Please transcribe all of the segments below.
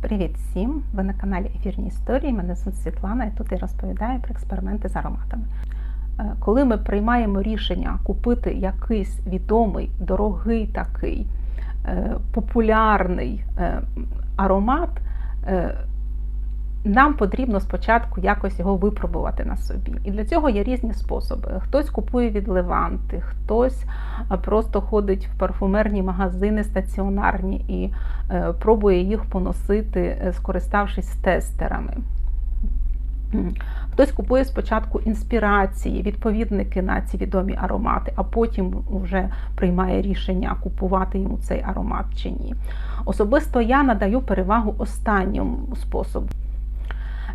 Привіт всім! Ви на каналі Ефірні Історії. Мене звуть Світлана і тут я розповідаю про експерименти з ароматами. Е, Коли ми приймаємо рішення купити якийсь відомий, дорогий такий е, популярний е, аромат, нам потрібно спочатку якось його випробувати на собі. І для цього є різні способи. Хтось купує від Леванти, хтось просто ходить в парфумерні магазини стаціонарні і е, пробує їх поносити, е, скориставшись тестерами. Хтось купує спочатку інспірації, відповідники на ці відомі аромати, а потім вже приймає рішення, купувати йому цей аромат чи ні. Особисто я надаю перевагу останньому способу.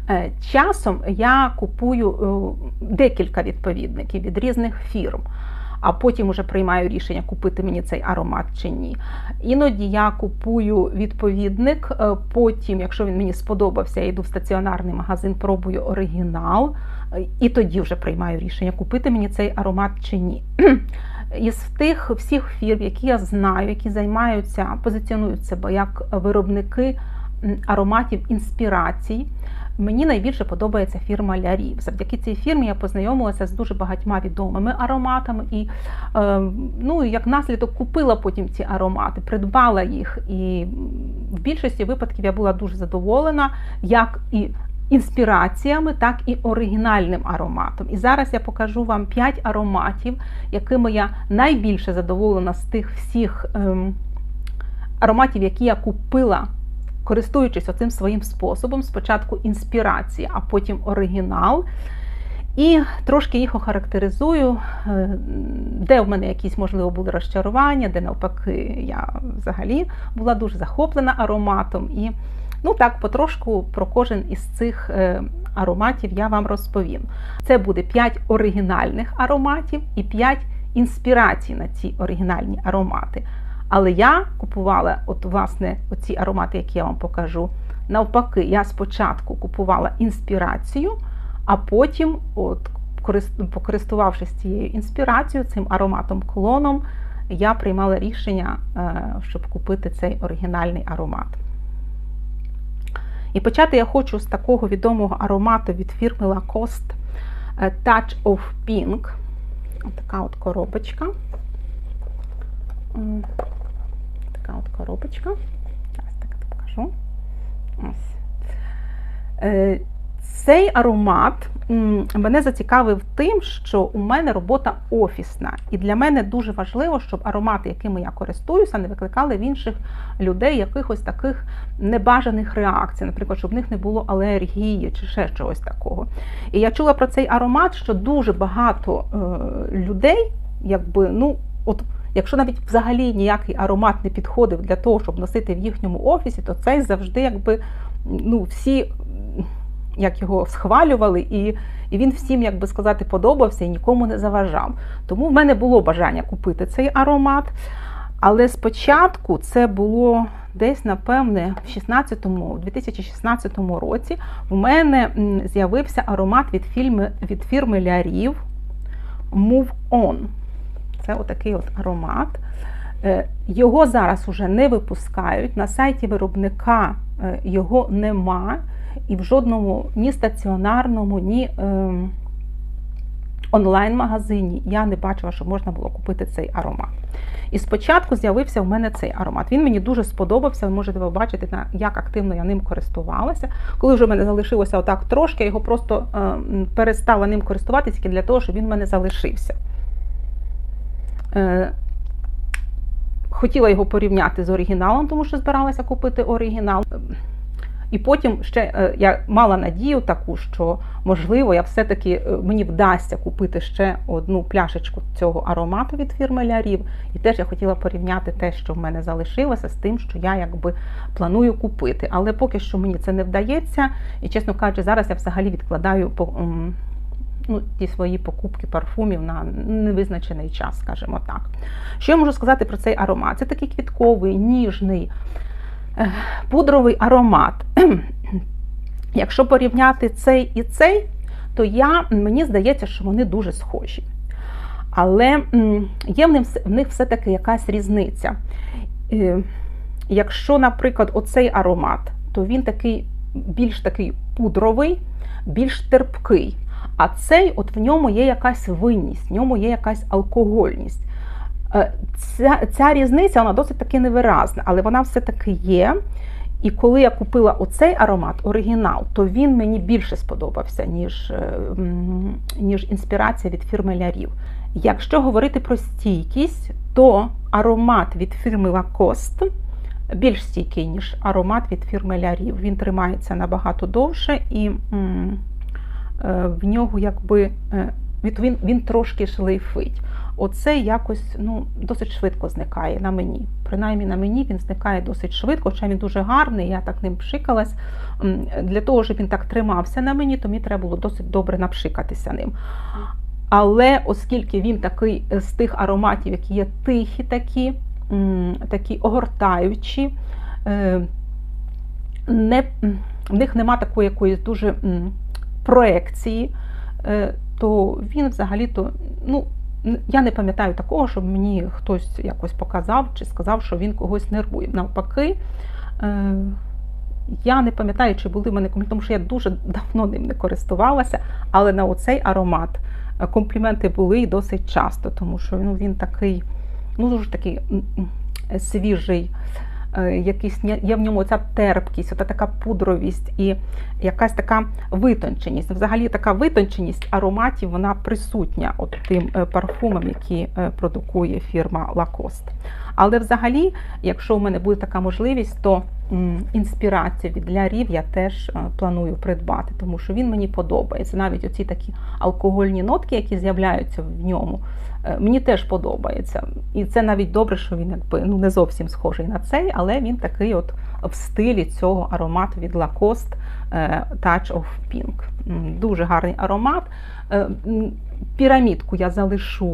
Е, Часом я купую е, декілька відповідників від різних фірм, а потім вже приймаю рішення, купити мені цей аромат чи ні. Іноді я купую відповідник, е, потім, якщо він мені сподобався, я йду в стаціонарний магазин, пробую оригінал, і тоді вже приймаю рішення, купити мені цей аромат чи ні. Із тих всіх фірм, які я знаю, які займаються, позиціонують себе як виробники ароматів інспірацій. Мені найбільше подобається фірма Лярів. Завдяки цій фірмі я познайомилася з дуже багатьма відомими ароматами і е, ну, як наслідок купила потім ці аромати, придбала їх. І в більшості випадків я була дуже задоволена, як і інспіраціями, так і оригінальним ароматом. І зараз я покажу вам 5 ароматів, якими я найбільше задоволена з тих всіх ем, ароматів, які я купила користуючись оцим своїм способом, спочатку інспірація, а потім оригінал. І трошки їх охарактеризую, е, де в мене якісь, можливо, були розчарування, де навпаки, я взагалі була дуже захоплена ароматом. І ну так, потрошку про кожен із цих е, ароматів я вам розповім. Це буде 5 оригінальних ароматів і 5 інспірацій на ці оригінальні аромати. Але я купувала, от, власне, оці аромати, які я вам покажу. Навпаки, я спочатку купувала інспірацію, а потім, от, покористувавшись цією інспірацією, цим ароматом клоном, я приймала рішення, щоб купити цей оригінальний аромат. І почати я хочу з такого відомого аромату від фірми Lacoste Touch of Pink. Ось така от коробочка. Така от коробочка. Зараз так покажу. Е, цей аромат мене зацікавив тим, що у мене робота офісна. І для мене дуже важливо, щоб аромати, якими я користуюся, не викликали в інших людей якихось таких небажаних реакцій, наприклад, щоб в них не було алергії чи ще чогось такого. І я чула про цей аромат, що дуже багато е, людей, якби, ну, от. Якщо навіть взагалі ніякий аромат не підходив для того, щоб носити в їхньому офісі, то цей завжди якби ну, всі як його схвалювали, і і він всім, як би сказати, подобався і нікому не заважав. Тому в мене було бажання купити цей аромат. Але спочатку це було десь, напевне, в 16 у 2016 році в мене з'явився аромат від фірми, від фірми Лярів Move On. Це отакий от аромат. Його зараз уже не випускають. На сайті виробника його нема. І в жодному ні стаціонарному, ні е, онлайн-магазині я не бачила, що можна було купити цей аромат. І спочатку з'явився в мене цей аромат. Він мені дуже сподобався, ви можете побачити, як активно я ним користувалася. Коли вже в мене залишилося отак трошки, я його просто е, перестала ним користуватися тільки для того, щоб він в мене залишився. Е, Хотіла його порівняти з оригіналом, тому що збиралася купити оригінал. І потім ще я мала надію таку, що можливо, я все-таки мені вдасться купити ще одну пляшечку цього аромату від фірми Лярів. І теж я хотіла порівняти те, що в мене залишилося, з тим, що я якби планую купити. Але поки що мені це не вдається. І, чесно кажучи, зараз я взагалі відкладаю ну, ті свої покупки парфумів на невизначений час, скажімо так. Що я можу сказати про цей аромат? Це такий квітковий, ніжний пудровий аромат. Якщо порівняти цей і цей, то я, мені здається, що вони дуже схожі. Але є в них, все-таки якась різниця. Якщо, наприклад, оцей аромат то він такий більш такий пудровий, більш терпкий. А цей, от в ньому є якась винність, в ньому є якась алкогольність. Е, ця, ця різниця вона досить таки невиразна, але вона все-таки є. І коли я купила оцей аромат, оригінал, то він мені більше сподобався, ніж е, ніж інспірація від фірми Лярів. Якщо говорити про стійкість, то аромат від фірми Lacoste більш стійкий, ніж аромат від фірми Лярів. Він тримається набагато довше і в нього якби він, він трошки шлейфить оце якось ну, досить швидко зникає на мені. Принаймні на мені він зникає досить швидко, хоча він дуже гарний, я так ним пшикалась. Для того, щоб він так тримався на мені, то мені треба було досить добре напшикатися ним. Але оскільки він такий е, з тих ароматів, які є тихі, такі, такі огортаючі, е, не, в них нема такої якоїсь дуже проекції, е, то він взагалі-то ну, я не пам'ятаю такого, щоб мені хтось якось показав чи сказав, що він когось нервує. Навпаки, е, я не пам'ятаю, чи були в мене компліменти, тому що я дуже давно ним не користувалася, але на оцей аромат е, компліменти були і досить часто, тому що ну, він такий, ну дуже такий свіжий. Е, якийсь є в ньому ця терпкість, ота така пудровість і якась така витонченість. Взагалі така витонченість ароматів вона присутня от тим е, парфумам, які е, продукує фірма Lacoste. Але взагалі, якщо у мене буде така можливість, то інспірацію від Лярів я теж планую придбати, тому що він мені подобається. Навіть оці такі алкогольні нотки, які з'являються в ньому. Е, мені теж подобається. І це навіть добре, що він якби ну не зовсім схожий на цей, але він такий от в стилі цього аромату від Lacoste е, Touch of Pink. Дуже гарний аромат. Е, пірамідку я залишу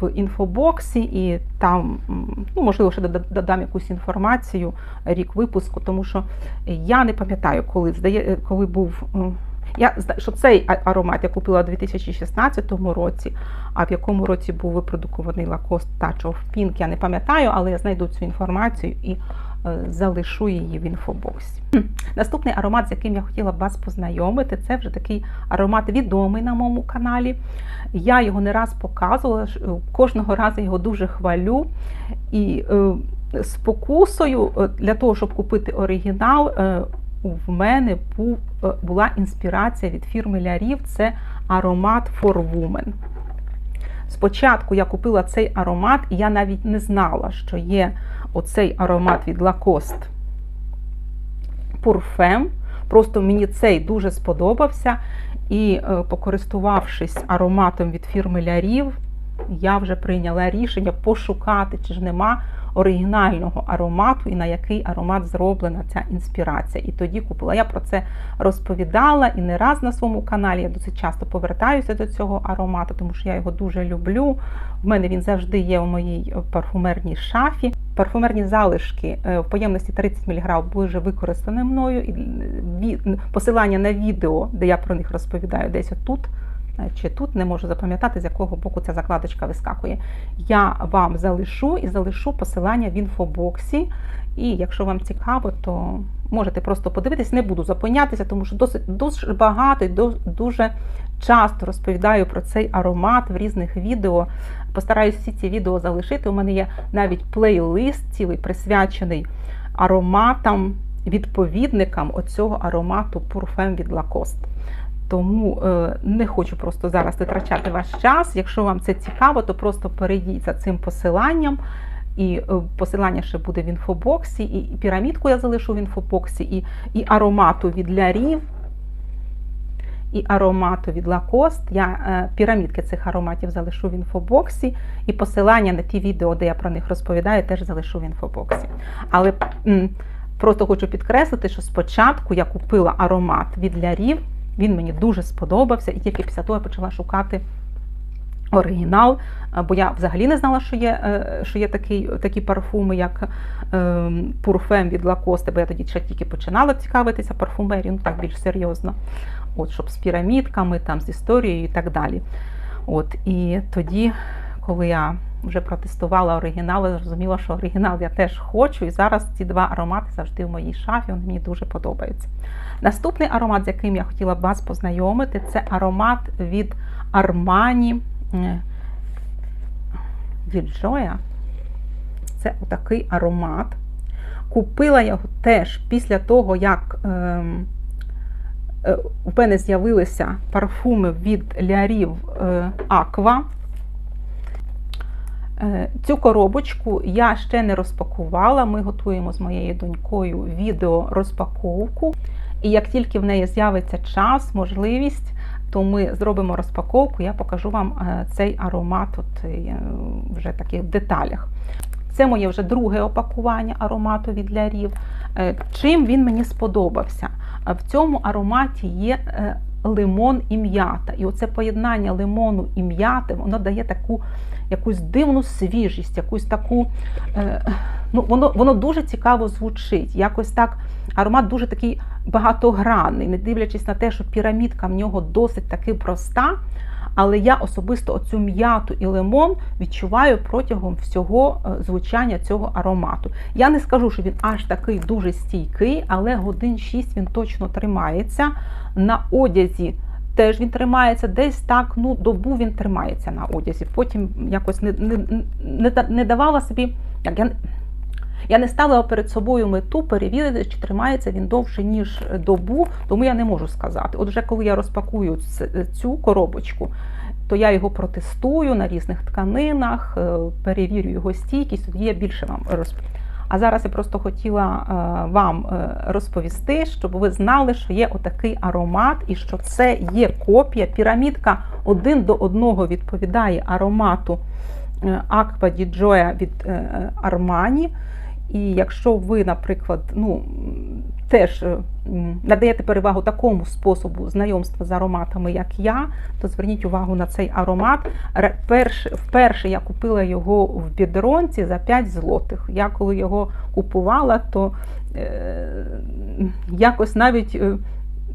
в інфобоксі, і там, ну, можливо, ще додам якусь інформацію, рік випуску, тому що я не пам'ятаю, коли коли був. Я що цей аромат я купила у 2016 році, а в якому році був випродукований Lacoste Touch of Pink, я не пам'ятаю, але я знайду цю інформацію і е, залишу її в інфобоксі. Наступний аромат, з яким я хотіла б вас познайомити, це вже такий аромат відомий на моєму каналі. Я його не раз показувала, кожного разу його дуже хвалю. І е, з е, для того, щоб купити оригінал, в мене був, е, була інспірація від фірми Лярів це аромат For Women. Спочатку я купила цей аромат, і я навіть не знала, що є оцей аромат від Lacoste Parfum. Просто мені цей дуже сподобався. І, е, покористувавшись ароматом від фірми Лярів, я вже прийняла рішення пошукати, чи ж нема оригінального аромату і на який аромат зроблена ця інспірація. І тоді купила. Я про це розповідала і не раз на своєму каналі. Я досить часто повертаюся до цього аромату, тому що я його дуже люблю. В мене він завжди є у моїй парфумерній шафі. Парфумерні залишки е, в поємності 30 мг були вже використані мною. І посилання на відео, де я про них розповідаю, десь отут. Е, чи тут не можу запам'ятати, з якого боку ця закладочка вискакує. Я вам залишу і залишу посилання в інфобоксі. І якщо вам цікаво, то можете просто подивитись, не буду зупинятися, тому що досить дуже багато і дуже часто розповідаю про цей аромат в різних відео. Постараюсь всі ці відео залишити. У мене є навіть плейлист цілий присвячений ароматам, відповідникам оцього аромату Пурфем від Lacoste. Тому е, не хочу просто зараз витрачати ваш час. Якщо вам це цікаво, то просто перейдіть за цим посиланням. І е, посилання ще буде в інфобоксі, і пірамідку я залишу в інфобоксі, і і аромату від лярів, і аромату від Lacoste. Я е, пірамідки цих ароматів залишу в інфобоксі, і посилання на ті відео, де я про них розповідаю, теж залишу в інфобоксі. Але м, просто хочу підкреслити, що спочатку я купила аромат від лярів. Він мені дуже сподобався, і тільки після того я почала шукати оригінал, бо я взагалі не знала, що є е, що є такі такі парфуми, як Пурфем від Лакосте, бо я тоді ще тільки починала цікавитися парфумерією, ну так більш серйозно, от, щоб з пірамідками, там, з історією і так далі. От, І тоді, коли я вже протестувала оригінал, і зрозуміла, що оригінал я теж хочу. І зараз ці два аромати завжди в моїй шафі, вони мені дуже подобаються. Наступний аромат, з яким я хотіла б вас познайомити, це аромат від Armani від Joya. Це отакий аромат. Купила його теж після того, як ем, е, у мене з'явилися парфуми від лярів е, Аква. Е, цю коробочку я ще не розпакувала. Ми готуємо з моєю донькою відео розпаковку. І як тільки в неї з'явиться час, можливість, то ми зробимо розпаковку, я покажу вам е, цей аромат от е, вже таких в деталях. Це моє вже друге опакування аромату від лярів. Е, чим він мені сподобався? В цьому ароматі є лимон і м'ята. І оце поєднання лимону і м'яти, воно дає таку якусь дивну свіжість, якусь таку. Ну, Воно воно дуже цікаво звучить. Якось так аромат дуже такий багатогранний, не дивлячись на те, що пірамідка в нього досить таки проста. Але я особисто оцю м'яту і лимон відчуваю протягом всього е, звучання цього аромату. Я не скажу, що він аж такий дуже стійкий, але годин 6 він точно тримається. На одязі теж він тримається, десь так, ну, добу він тримається на одязі. Потім якось не не, не, не давала собі. як я я не ставила перед собою мету перевірити, чи тримається він довше, ніж добу, тому я не можу сказати. От вже коли я розпакую цю коробочку, то я його протестую на різних тканинах, е, перевірю його стійкість, тоді я більше вам розповім. А зараз я просто хотіла е, вам е, розповісти, щоб ви знали, що є отакий аромат, і що це є копія. Пірамідка один до одного відповідає аромату Аква Діджоя від Армані. І якщо ви, наприклад, ну, теж е, надаєте перевагу такому способу знайомства з ароматами, як я, то зверніть увагу на цей аромат. Вперше я купила його в бідронці за 5 злотих. Я коли його купувала, то е, якось навіть е,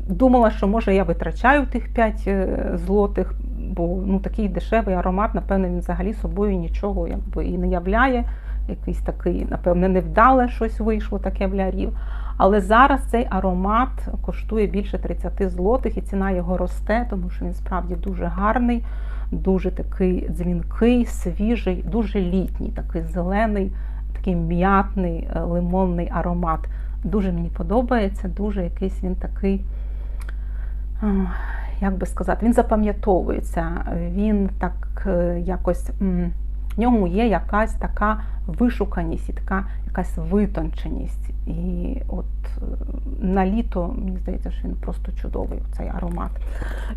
думала, що може я витрачаю тих 5 е, злотих, бо ну, такий дешевий аромат, напевно, він взагалі собою нічого якби, і не являє якийсь такий, напевне, невдале щось вийшло таке в лярів. Але зараз цей аромат коштує більше 30 злотих, і ціна його росте, тому що він справді дуже гарний, дуже такий дзвінкий, свіжий, дуже літній, такий зелений, такий м'ятний, е, лимонний аромат. Дуже мені подобається, дуже якийсь він такий, як би сказати, він запам'ятовується, він так е, якось в ньому є якась така вишуканість і така якась витонченість. І от е, на літо, мені здається, що він просто чудовий, цей аромат.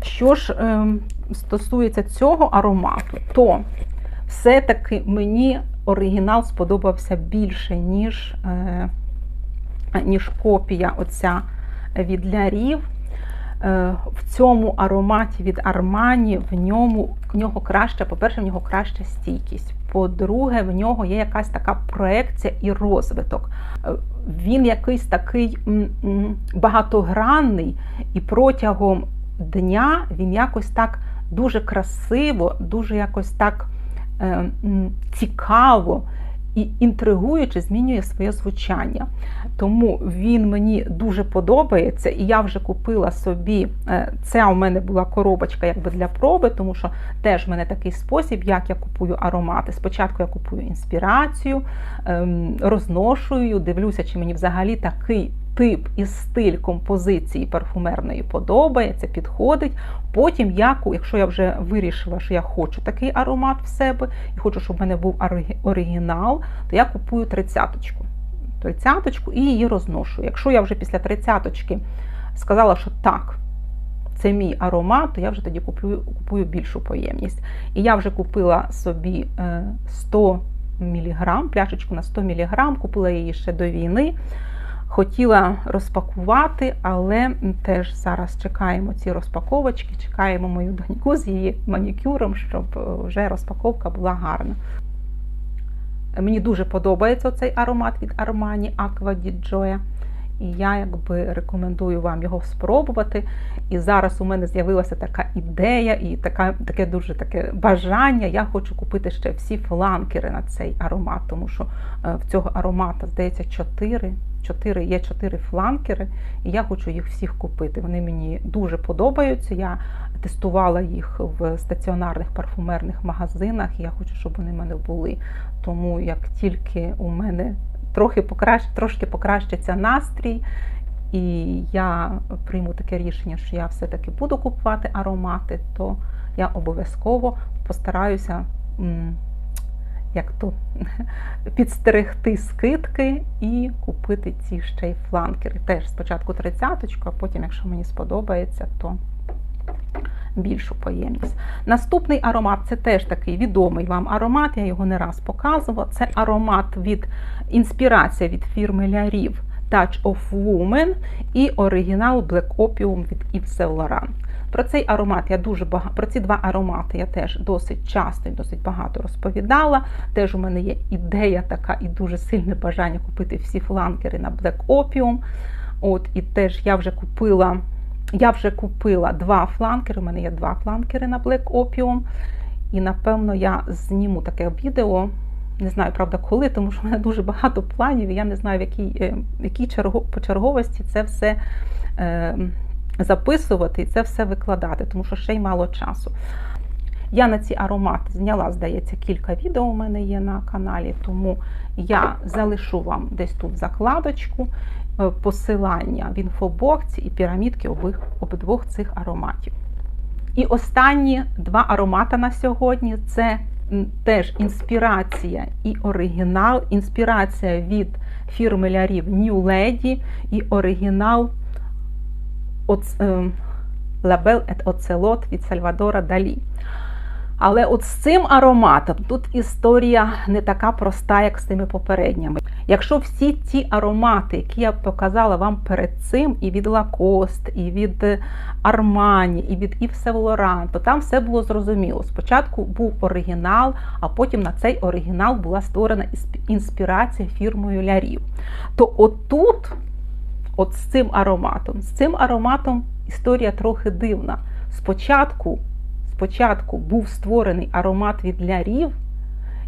Що ж е, стосується цього аромату, то все-таки мені оригінал сподобався більше, ніж, е, ніж копія оця від лярів. Е, в цьому ароматі від Армані в ньому в нього краща, по-перше, в нього краща стійкість. По-друге, в нього є якась така проекція і розвиток. Е, він якийсь такий багатогранний, і протягом дня він якось так дуже красиво, дуже якось так е, цікаво і інтригуючи, змінює своє звучання. Тому він мені дуже подобається, і я вже купила собі. Е, це у мене була коробочка якби для проби, тому що теж в мене такий спосіб, як я купую аромати. Спочатку я купую інспірацію, ем, розношую, дивлюся, чи мені взагалі такий тип і стиль композиції парфумерної подобається, підходить. Потім, яку, якщо я вже вирішила, що я хочу такий аромат в себе і хочу, щоб в мене був оригінал, то я купую тридцяточку. Тридцяточку і її розношу. Якщо я вже після тридцяточки сказала, що так, це мій аромат, то я вже тоді купую, купую більшу поємність. І я вже купила собі 100 е, мг, пляшечку на 100 мг, купила її ще до війни. Хотіла розпакувати, але теж зараз чекаємо ці розпаковочки, чекаємо мою доньку з її манікюром, щоб е, вже розпаковка була гарна. Мені дуже подобається цей аромат від Armani Aqua di Gioia. І я якби рекомендую вам його спробувати. І зараз у мене з'явилася така ідея і така, таке дуже таке бажання. Я хочу купити ще всі фланкери на цей аромат, тому що е, в цього аромата, здається, 4. 4, є 4 фланкери, і я хочу їх всіх купити. Вони мені дуже подобаються. Я тестувала їх в стаціонарних парфумерних магазинах, і я хочу, щоб вони в мене були. Тому як тільки у мене трохи покращ, трошки покращиться настрій, і я прийму таке рішення, що я все-таки буду купувати аромати, то я обов'язково постараюся як то підстерегти скидки і купити ці ще й фланкери. Теж спочатку тридцяточку, а потім, якщо мені сподобається, то більшу поємність. Наступний аромат це теж такий відомий вам аромат, я його не раз показувала. Це аромат від інспірація від фірми Лярів Touch of Woman і оригінал Black Opium від Yves Saint Laurent. Про цей аромат я дуже багато, про ці два аромати я теж досить часто і досить багато розповідала. Теж у мене є ідея така і дуже сильне бажання купити всі фланкери на Black Opium. От, І теж я вже купила я вже купила два фланкери, у мене є два фланкери на Black Opium. І, напевно, я зніму таке відео. Не знаю, правда, коли, тому що в мене дуже багато планів, і я не знаю, в якій е, в якій почерговості це все е, записувати і це все викладати, тому що ще й мало часу. Я на ці аромати зняла, здається, кілька відео у мене є на каналі, тому я залишу вам десь тут закладочку, е, посилання в інфобоксі і пірамідки обох, обидвох цих ароматів. І останні два аромати на сьогодні це теж інспірація і оригінал. Інспірація від фірми Лярів New Lady і оригінал Лабел ет Оцелот від Сальвадора Далі. Але от з цим ароматом тут історія не така проста, як з тими попередніми. Якщо всі ті аромати, які я показала вам перед цим, і від Лакост, і від Армані, і від Saint то там все було зрозуміло. Спочатку був оригінал, а потім на цей оригінал була створена інспірація фірмою Лярів. То отут, от з цим ароматом, з цим ароматом історія трохи дивна. Спочатку спочатку був створений аромат від лярів,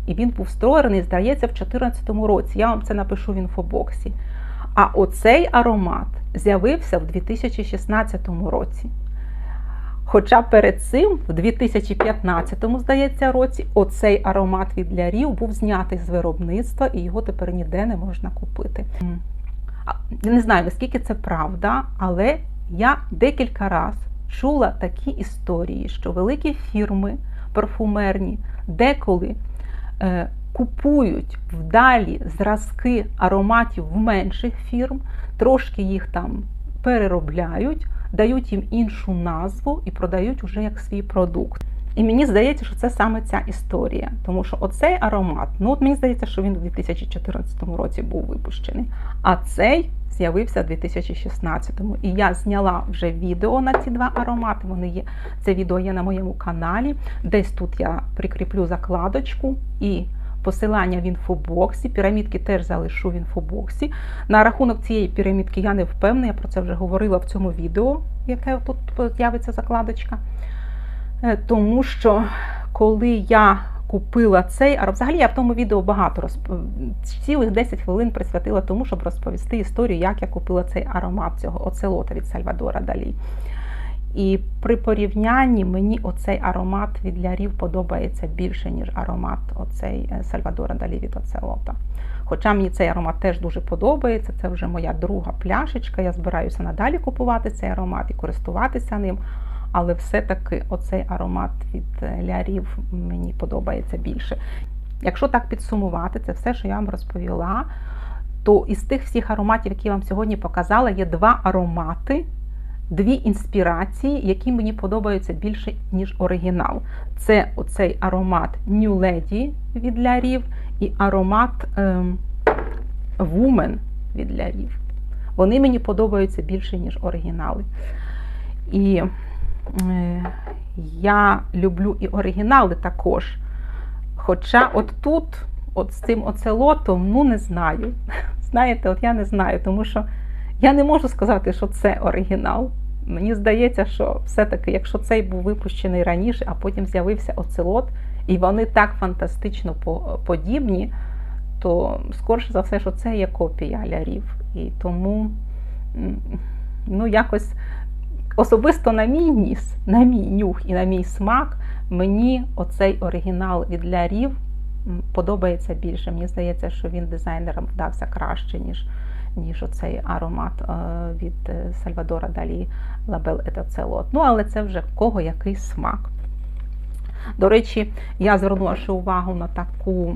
і він був створений, здається, в 2014 році. Я вам це напишу в інфобоксі. А оцей аромат з'явився в 2016 році. Хоча перед цим, в 2015, здається, році, оцей аромат від лярів був знятий з виробництва, і його тепер ніде не можна купити. Я не знаю, наскільки це правда, але я декілька разів чула такі історії, що великі фірми парфумерні деколи е, купують вдалі зразки ароматів в менших фірм, трошки їх там переробляють, дають їм іншу назву і продають уже як свій продукт. І мені здається, що це саме ця історія. Тому що оцей аромат, ну от мені здається, що він у 2014 році був випущений. А цей з'явився у 2016-му. І я зняла вже відео на ці два аромати. Вони є, Це відео є на моєму каналі. Десь тут я прикріплю закладочку і посилання в інфобоксі. Пірамідки теж залишу в інфобоксі. На рахунок цієї пірамідки я не впевнена, я про це вже говорила в цьому відео, яке тут з'явиться закладочка. Е, тому що коли я купила цей, а взагалі я в тому відео багато розп... цілих 10 хвилин присвятила тому, щоб розповісти історію, як я купила цей аромат цього оцелота від Сальвадора Далі. І при порівнянні мені оцей аромат від лярів подобається більше, ніж аромат оцей е, Сальвадора Далі від оцелота. Хоча мені цей аромат теж дуже подобається, це вже моя друга пляшечка. Я збираюся надалі купувати цей аромат і користуватися ним але все-таки оцей аромат від е, лярів мені подобається більше. Якщо так підсумувати, це все, що я вам розповіла, то із тих всіх ароматів, які я вам сьогодні показала, є два аромати, дві інспірації, які мені подобаються більше, ніж оригінал. Це оцей аромат New Lady від лярів і аромат ем, Woman від лярів. Вони мені подобаються більше, ніж оригінали. І я люблю і оригінали також. Хоча от тут, от з цим оцелотом, ну не знаю. Знаєте, от я не знаю, тому що Я не можу сказати, що це оригінал. Мені здається, що все-таки, якщо цей був випущений раніше, а потім з'явився оцелот, і вони так фантастично подібні, то скорше за все, що це є копія лярів. І тому, ну, якось особисто на мій ніс, на мій нюх і на мій смак, мені оцей оригінал від лярів подобається більше. Мені здається, що він дизайнерам вдався краще, ніж ніж оцей аромат е, від е, Сальвадора Далі Лабел Етацелот. Ну, але це вже в кого який смак. До речі, я звернула ще увагу на таку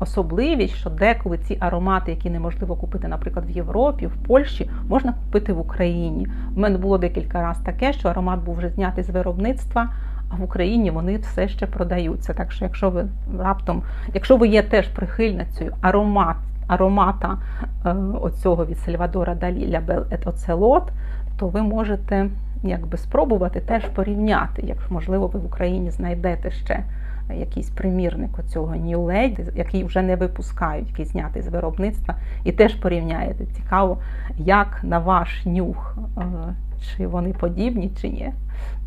особливість, що деколи ці аромати, які неможливо купити, наприклад, в Європі, в Польщі, можна купити в Україні. У мене було декілька разів таке, що аромат був вже знятий з виробництва. А в Україні вони все ще продаються. Так що, якщо ви раптом, якщо ви є теж прихильницею аромат, аромата е, оцього від Сальвадора Далі Лябел Оцелот, то ви можете якби спробувати теж порівняти, якщо можливо ви в Україні знайдете ще якийсь примірник оцього New Lady, який вже не випускають, який знятий з виробництва, і теж порівняєте. Цікаво, як на ваш нюх, е, чи вони подібні, чи ні.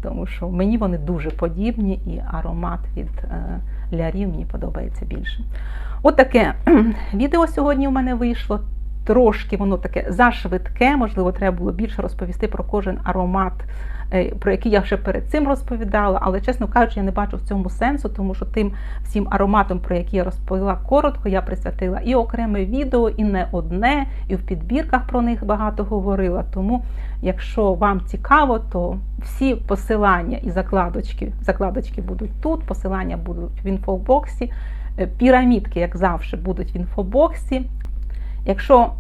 Тому що мені вони дуже подібні, і аромат від е, лярів мені подобається більше. От відео сьогодні у мене вийшло. Трошки воно таке зашвидке, можливо, треба було більше розповісти про кожен аромат, е, про який я вже перед цим розповідала, але, чесно кажучи, я не бачу в цьому сенсу, тому що тим всім ароматом, про які я розповіла коротко, я присвятила і окреме відео, і не одне, і в підбірках про них багато говорила. Тому, якщо вам цікаво, то всі посилання і закладочки, закладочки будуть тут, посилання будуть в інфобоксі. Е, пірамідки, як завжди, будуть в інфобоксі. Якщо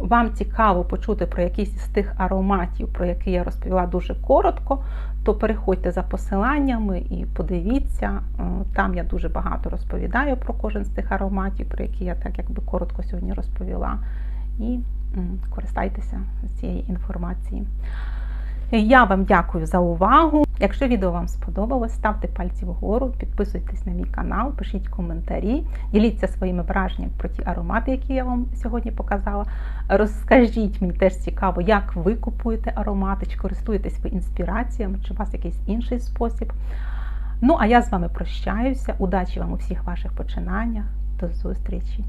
вам цікаво почути про якісь з тих ароматів, про які я розповіла дуже коротко, то переходьте за посиланнями і подивіться. Там я дуже багато розповідаю про кожен з тих ароматів, про які я так якби коротко сьогодні розповіла. І користайтеся цією інформацією. Я вам дякую за увагу. Якщо відео вам сподобалось, ставте пальці вгору, підписуйтесь на мій канал, пишіть коментарі, діліться своїми враженнями про ті аромати, які я вам сьогодні показала. Розкажіть мені теж цікаво, як ви купуєте аромати, чи користуєтесь ви інспіраціями, чи у вас якийсь інший спосіб. Ну, а я з вами прощаюся. Удачі вам у всіх ваших починаннях. До зустрічі!